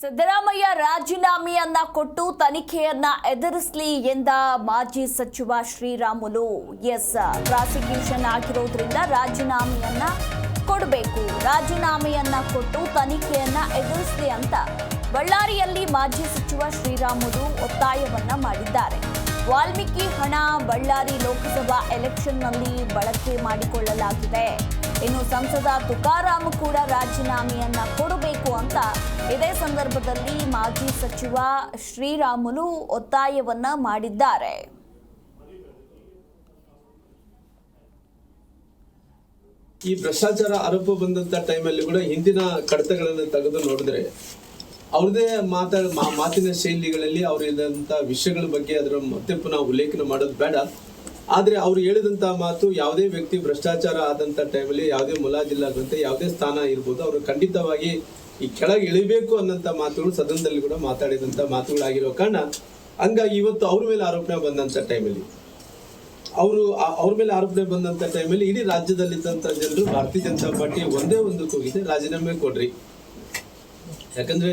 ಸಿದ್ದರಾಮಯ್ಯ ರಾಜೀನಾಮೆಯನ್ನ ಕೊಟ್ಟು ತನಿಖೆಯನ್ನ ಎದುರಿಸಲಿ ಎಂದ ಮಾಜಿ ಸಚಿವ ಶ್ರೀರಾಮುಲು. ಎಸ್ ಪ್ರಾಸಿಕ್ಯೂಷನ್ ಆಗಿರೋದ್ರಿಂದ ರಾಜೀನಾಮೆಯನ್ನ ಕೊಡಬೇಕು. ರಾಜೀನಾಮೆಯನ್ನ ಕೊಟ್ಟು ತನಿಖೆಯನ್ನ ಎದುರಿಸಲಿ ಅಂತ ಬಳ್ಳಾರಿಯಲ್ಲಿ ಮಾಜಿ ಸಚಿವ ಶ್ರೀರಾಮುಲು ಒತ್ತಾಯವನ್ನ ಮಾಡಿದ್ದಾರೆ. ವಾಲ್ಮೀಕಿ ಹಣ ಬಳ್ಳಾರಿ ಲೋಕಸಭಾ ಎಲೆಕ್ಷನ್ನಲ್ಲಿ ಬಳಕೆ ಮಾಡಿಕೊಳ್ಳಲಾಗಿದೆ. ಇನ್ನು ಸಂಸದ ತುಕಾರಾಮ್ ಕೂಡ ರಾಜೀನಾಮೆಯನ್ನ ಕೊಡಬೇಕು ಅಂತ ಇದೇ ಸಂದರ್ಭದಲ್ಲಿ ಮಾಜಿ ಸಚಿವ ಶ್ರೀರಾಮುಲು ಒತ್ತಾಯವನ್ನ ಮಾಡಿದ್ದಾರೆ. ಈ ಭ್ರಷ್ಟಾಚಾರ ಆರೋಪ ಬಂದಂತ ಟೈಮಲ್ಲಿ ಕೂಡ ಹಿಂದಿನ ಕಡತಗಳನ್ನು ತೆಗೆದು ನೋಡಿದ್ರೆ ಅವ್ರದೇ ಮಾತಾಡ ಮಾ- ಮಾತಿನ ಶೈಲಿಗಳಲ್ಲಿ ಅವ್ರು ಹೇಳಿದಂತ ವಿಷಯಗಳ ಬಗ್ಗೆ ಅದರ ಮತ್ತೆ ಪುನಃ ಉಲ್ಲೇಖನ ಮಾಡೋದು ಬೇಡ. ಆದ್ರೆ ಅವ್ರು ಹೇಳಿದಂತ ಮಾತು ಯಾವುದೇ ವ್ಯಕ್ತಿ ಭ್ರಷ್ಟಾಚಾರ ಆದಂತ ಟೈಮಲ್ಲಿ ಯಾವುದೇ ಮುಲಾಜಿಲ್ಲಾದಂತೆ ಯಾವುದೇ ಸ್ಥಾನ ಇರ್ಬೋದು. ಅವರು ಖಂಡಿತವಾಗಿ ಈ ಕೆಳಗೆ ಇಳಿಬೇಕು ಅನ್ನಂತ ಮಾತುಗಳು ಸದನದಲ್ಲಿ ಕೂಡ ಮಾತಾಡಿದಂತ ಮಾತುಗಳಾಗಿರೋ ಕಾರಣ ಹಂಗಾಗಿ ಇವತ್ತು ಅವ್ರ ಮೇಲೆ ಆರೋಪಣೆ ಬಂದಂತ ಟೈಮಲ್ಲಿ ಅವರು ಅವ್ರ ಮೇಲೆ ಆರೋಪಣೆ ಬಂದಂತ ಟೈಮಲ್ಲಿ ಇಡೀ ರಾಜ್ಯದಲ್ಲಿದ್ದಂತ ಜನರು ಭಾರತೀಯ ಜನತಾ ಪಾರ್ಟಿ ಒಂದೇ ಒಂದು ಕೂಗಿದೆ ರಾಜೀನಾಮೆ ಕೊಡ್ರಿ. ಯಾಕಂದ್ರೆ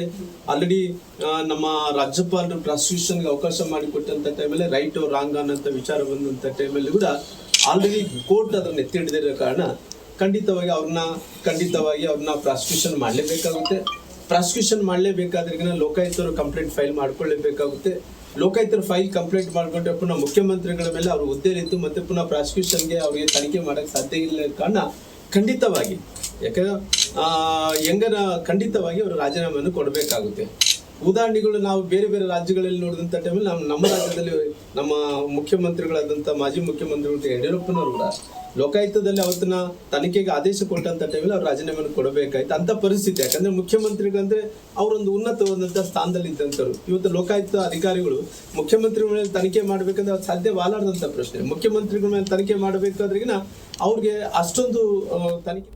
ಆಲ್ರೆಡಿ ನಮ್ಮ ರಾಜ್ಯಪಾಲರು ಪ್ರಾಸಿಕ್ಯೂಷನ್ಗೆ ಅವಕಾಶ ಮಾಡಿಕೊಟ್ಟಂತ ಟೈಮಲ್ಲಿ ರೈಟ್ ರಾಂಗ್ ಅನ್ನಂತ ವಿಚಾರ ಬಂದಂತ ಟೈಮಲ್ಲಿ ಕೂಡ ಆಲ್ರೆಡಿ ಕೋರ್ಟ್ ಅದನ್ನ ಎತ್ತಿ ಹಿಡಿದಿರೋ ಕಾರಣ ಖಂಡಿತವಾಗಿ ಅವ್ರನ್ನ ಖಂಡಿತವಾಗಿ ಅವ್ರನ್ನ ಪ್ರಾಸಿಕ್ಯೂಷನ್ ಮಾಡಲೇಬೇಕಾಗುತ್ತೆ. ಪ್ರಾಸಿಕ್ಯೂಷನ್ ಮಾಡಲೇಬೇಕಾದ್ರೆ ಲೋಕಾಯುಕ್ತರು ಕಂಪ್ಲೇಂಟ್ ಫೈಲ್ ಮಾಡ್ಕೊಳ್ಳೇಬೇಕಾಗುತ್ತೆ. ಲೋಕಾಯುಕ್ತರು ಫೈಲ್ ಕಂಪ್ಲೇಂಟ್ ಮಾಡ್ಕೊಂಡ್ರೆ ಪುನಃ ಮುಖ್ಯಮಂತ್ರಿಗಳ ಮೇಲೆ ಅವ್ರ ಹುದ್ದೆಲಿತ್ತು ಮತ್ತೆ ಪುನಃ ಪ್ರಾಸಿಕ್ಯೂಷನ್ಗೆ ಅವರಿಗೆ ತನಿಖೆ ಮಾಡಕ್ಕೆ ಸಾಧ್ಯ ಇಲ್ಲ ಕಾರಣ ಖಂಡಿತವಾಗಿ. ಯಾಕಂದ್ರೆ ಹೆಂಗನ ಖಂಡಿತವಾಗಿ ಅವರು ರಾಜೀನಾಮೆಯನ್ನು ಕೊಡಬೇಕಾಗುತ್ತೆ. ಉದಾಹರಣೆಗಳು ನಾವು ಬೇರೆ ಬೇರೆ ರಾಜ್ಯಗಳಲ್ಲಿ ನೋಡಿದಂಥ ಟೈಮಲ್ಲಿ ನಮ್ಮ ನಮ್ಮ ರಾಜ್ಯದಲ್ಲಿ ನಮ್ಮ ಮುಖ್ಯಮಂತ್ರಿಗಳಾದಂಥ ಮಾಜಿ ಮುಖ್ಯಮಂತ್ರಿಗಳು ಯಡಿಯೂರಪ್ಪನವರು ಕೂಡ. ಲೋಕಾಯುಕ್ತದಲ್ಲಿ ಅವತ್ತಿನ ತನಿಖೆಗೆ ಆದೇಶ ಕೊಟ್ಟಂತ ಟೈಮಲ್ಲಿ ಅವ್ರು ರಾಜೀನಾಮೆಯನ್ನು ಕೊಡಬೇಕಾಯ್ತು. ಅಂತ ಪರಿಸ್ಥಿತಿ. ಯಾಕಂದ್ರೆ ಮುಖ್ಯಮಂತ್ರಿಗಳಂದ್ರೆ ಅವರೊಂದು ಉನ್ನತವಾದಂಥ ಸ್ಥಾನದಲ್ಲಿ ಇದ್ದಂಥವ್ರು ಇವತ್ತು ಲೋಕಾಯುಕ್ತ ಅಧಿಕಾರಿಗಳು ಮುಖ್ಯಮಂತ್ರಿಗಳ ಮೇಲೆ ತನಿಖೆ ಮಾಡ್ಬೇಕಂದ್ರೆ ಅದು ಸಾಧ್ಯವಾಲಾರ್ದಂಥ ಪ್ರಶ್ನೆ. ಮುಖ್ಯಮಂತ್ರಿಗಳ ಮೇಲೆ ತನಿಖೆ ಮಾಡಬೇಕಾದ್ರಿಗಿನ ಅವ್ರಿಗೆ ಅಷ್ಟೊಂದು ತನಿಖೆ